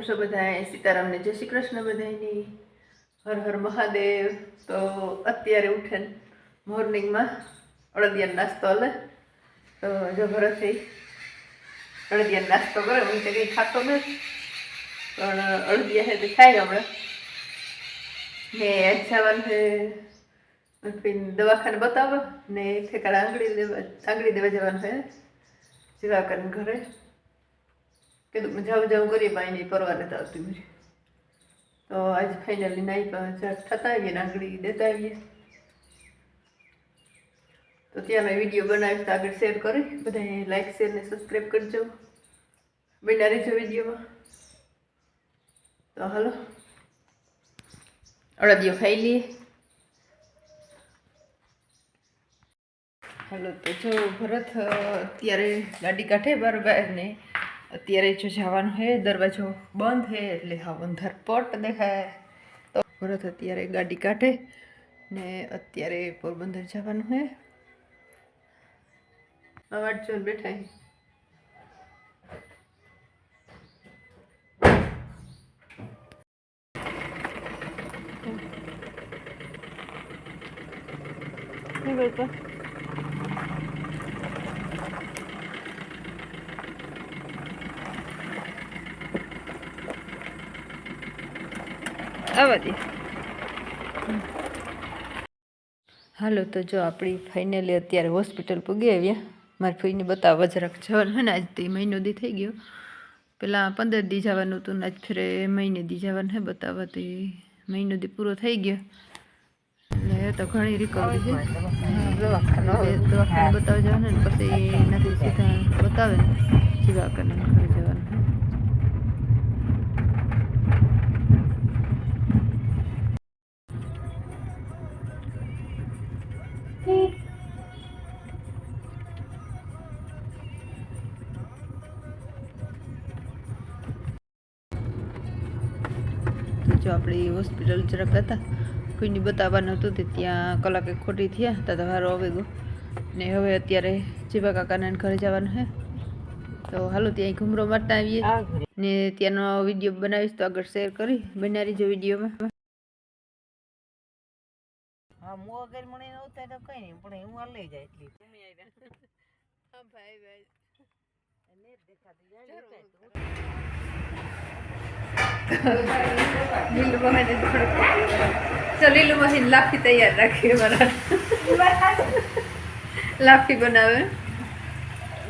કેમ છો સીતારામને જય શ્રી કૃષ્ણ બધાની હર હર મહાદેવ. તો અત્યારે ઉઠે મોર્નિંગમાં અડદિયાનો નાસ્તો લે તો જો ભરતથી અડદિયાનો નાસ્તો કરે હું તે કંઈ ખાતો નથી. પણ અડદિયા છે તે ખાય હમણાં. ને જવાનું છે દવાખાને બતાવો ને ઠેકાડા આંગળી દેવા આંગળી દેવા જવાનું છે. જેવા કરીને ઘરે. કીધું, જાવ જાવ, કરીએ પણ એની પરવા નથી આવતી મારી. તો આજ ફાઇનલી નાઈ થતા આવીએ, નાગડી દેતા આવીએ. તો ત્યાંનો વીડિયો બનાવીશ તો આગળ શેર કરી. બધાએ લાઈક શેર ને સબસ્ક્રાઈબ કરજો. બન્યા રહેજો વિડીયોમાં. તો હાલો. અડદિયો ખાઈ લઈએ. હેલો, તો જો ભરત અત્યારે ગાડી કાઢે બરાબર ને. અત્યારે જો જવાનું છે દરવાજો બંધ છે એટલે હા અંધાર દેખાય. તો ભરત અત્યારે ગાડી કાઢે ને અત્યારે પોરબંદર જવાનું છે અવાજ જો બેઠા છે. શું આવવા હાલો, તો જો આપણી ફાઇનલી અત્યારે હોસ્પિટલ પૂગી આવ્યા મારી ફઈને બતાવવા જરાક જવાનું હોય ને? આજ તે મહિનો દી થઈ ગયો. પેલા પંદર દી જવાનું હતું ને આજ ફેરે મહિને દી જવાનું છે બતાવવા તે મહિનો દી પૂરો થઈ ગયો. એટલે તો ઘણી રિકવરી છે. બતાવવા જવાનું ને પછી નથી સીધા બતાવે ને જીવા જો આપણે હોસ્પિટલ જરાક હતા કોઈની બતાવવાનું હતું તે ત્યાં કલાકે ખોટી થયા તો વારો આવી ગયો. ને હવે અત્યારે જીવા કાકાના ઘરે જવાનું છે. તો હાલો ત્યાં ઘૂમરો મારતા આવીએ. ને ત્યાંનો વીડિયો બનાવીશ તો આગળ શેર કરી બનાવી જો વિડીયોમાં. હા મો અગર મને ન ઉતાર તો કઈ નહીં પણ હું આ લઈ જાય એટલી. હા ભાઈ ભાઈ. દેખાતી. લીલું મહીને તો લીલું લાફી તૈયાર રાખીએ મારા લાફી બનાવે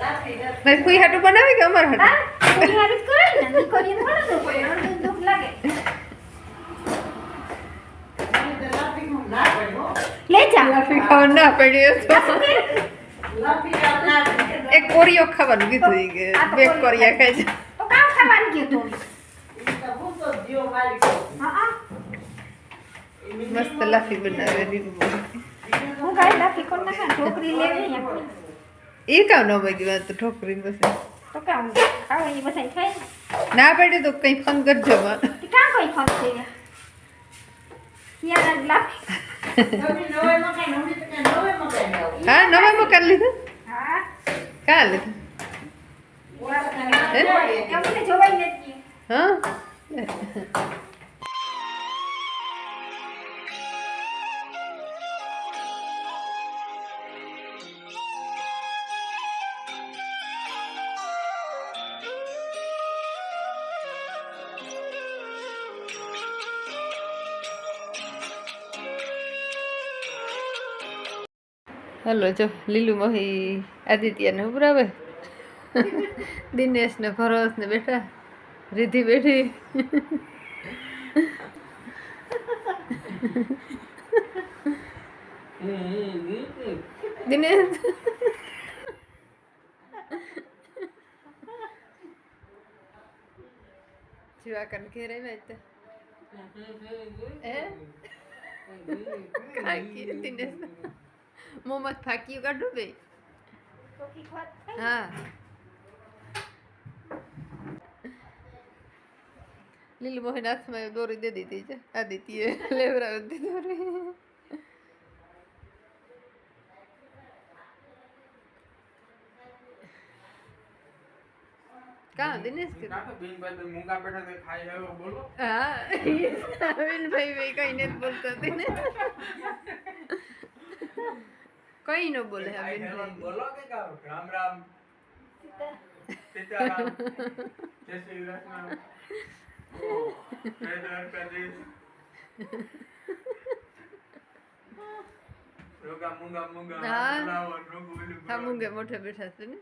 ભાઈ કોઈ હાટું બનાવે કે અમાર હાટું લાફી ખાવા ના પડ્યો એક કોરિયો ખાવાનું કીધું કે. બે કોરિયા ખાય છે મસ્ત લાફી બનાવે ઠોકરી લેવી એ કામ ન બગી વાત તો ઠોકરી પછી ના પડે તો કઈ ફોન કરજો માં હા નવા મકાન લીધું? કા લીધું? હા? હેલો, જો, લીલું મોહી આદિત્યને ઉભરાવે. દિનેશને ભરોસને બેઠા. રીધી બેઠી. દિનેશ. જીવા કન ઘેરે હે? કાકી દિનેશ. મોહમ્મદ ફાકીયું કાઢું બે હા લીલું મોહન હાથમાં દોરી દે દીધી છે આદિત્ય લેવરાવી દીધી દોરી કાં દિનેશ કીધું નાખો બેન ભાઈ બે મૂંગા બેઠા તે ખાઈ આવ્યો બોલો હા નવીન ભાઈ ભાઈ કઈ નથી બોલતા તેને કઈ ન બોલે ભાઈ બોલો કે રામ રામ. સીતારામ. જય શ્રી કૃષ્ણ બેઠા છે ને.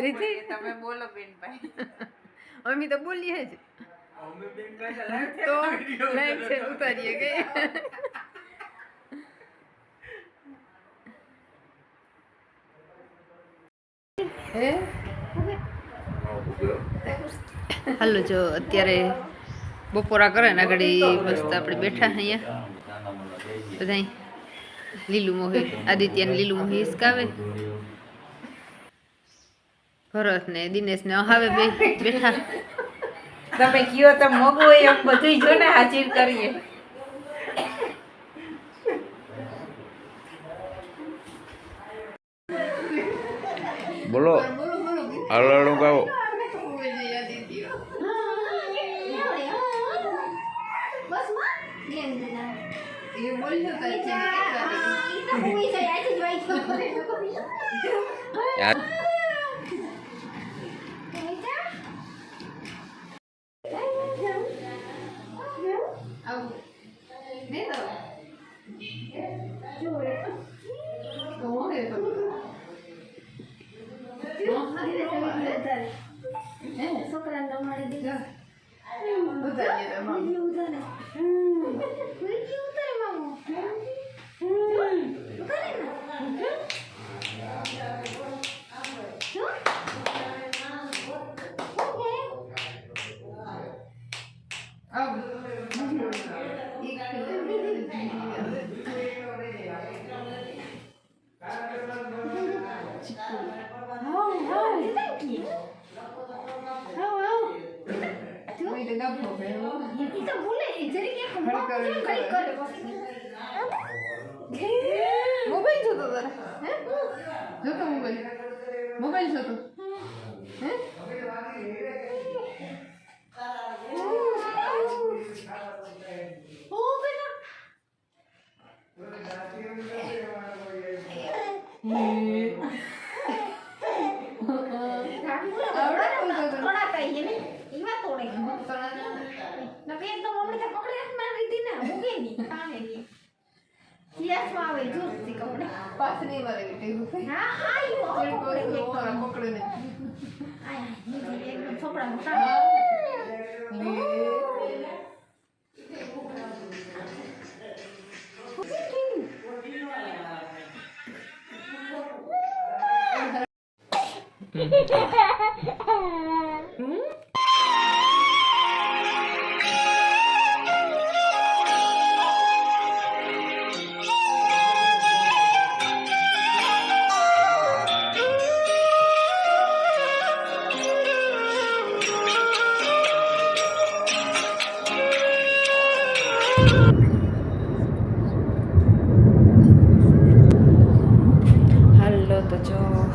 રીતિ તમે બોલો બેનભાઈ. અમે તો બોલીએ જ. તો લાઈક છે ઉતારો. ઉતારીએ કે હાલો જો અત્યારે બપોરા કરે ને આગળ મસ્ત આપણે બેઠા અહીંયા બધા લીલું મોહી આદિત્યને લીલું મોહી હિસકાવે ભરત ને દિનેશ ને અહાવે બે બેઠા તમે કયો તો મોગું હોય એમ બધું જો ને હાજર કરીએ. બોલો. હલડું ગાવો. યાર. મોબાઈલ જોતો તારે હે જોતો મોબાઈલ મોબાઈલ જોતો હે pasen y la de que te Ajá, yo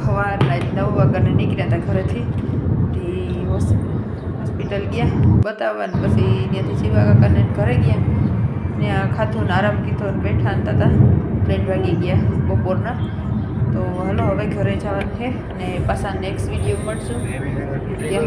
સવારના નવ વાગ્યાને નીકળ્યા હતા ઘરેથી. હોસ્પિટલ ગયા. બતાવવા પછી ત્યાંથી શિવા કાકાને ઘરે ગયા. ત્યાં ખાધું ને આરામ કીધો ને બેઠા હતા ત્રણ વાગી ગયા બપોરના. તો હાલો, હવે ઘરે જવાનું છે. અને પાછા નેક્સ્ટ વીડિયો મળશું. ત્યાં